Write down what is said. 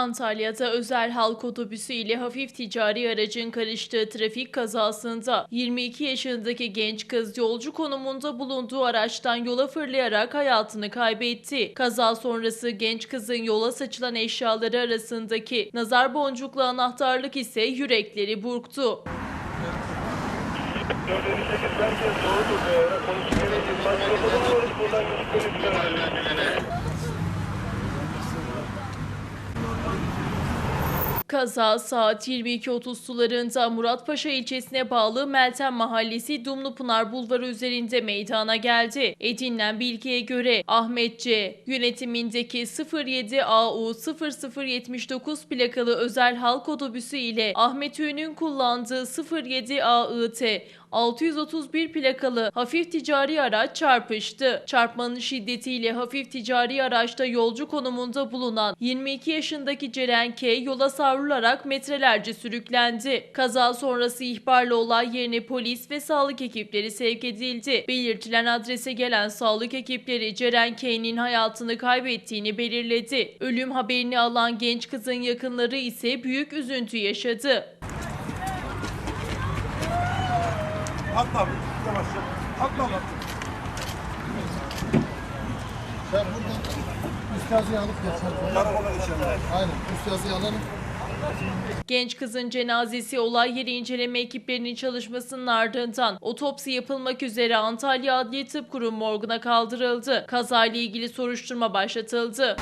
Antalya'da özel halk otobüsü ile hafif ticari aracın karıştığı trafik kazasında 22 yaşındaki genç kız yolcu konumunda bulunduğu araçtan yola fırlayarak hayatını kaybetti. Kaza sonrası genç kızın yola saçılan eşyaları arasındaki nazar boncuklu anahtarlık ise yürekleri burktu. Kaza saat 22.30 sularında Muratpaşa ilçesine bağlı Meltem Mahallesi Dumlupınar Bulvarı üzerinde meydana geldi. Edinilen bilgiye göre Ahmet yönetimindeki 07 AU 0079 plakalı özel halk otobüsü ile Ahmet Ün'ün kullandığı 07 AIT 631 plakalı hafif ticari araç çarpıştı. Çarpmanın şiddetiyle hafif ticari araçta yolcu konumunda bulunan 22 yaşındaki Ceren K yola savrularak metrelerce sürüklendi. Kaza sonrası ihbarla olay yerine polis ve sağlık ekipleri sevk edildi. Belirtilen adrese gelen sağlık ekipleri Ceren K'nin hayatını kaybettiğini belirledi. Ölüm haberini alan genç kızın yakınları ise büyük üzüntü yaşadı. Atla abi. Yavaşça. Atla lan. Ben buradan üst yazıyı alıp geçelim. Karakola geçelim. Aynen üst yazıyı alalım. Genç kızın cenazesi olay yeri inceleme ekiplerinin çalışmasının ardından otopsi yapılmak üzere Antalya Adliye Tıp Kurumu morguna kaldırıldı. Kazayla ilgili soruşturma başlatıldı.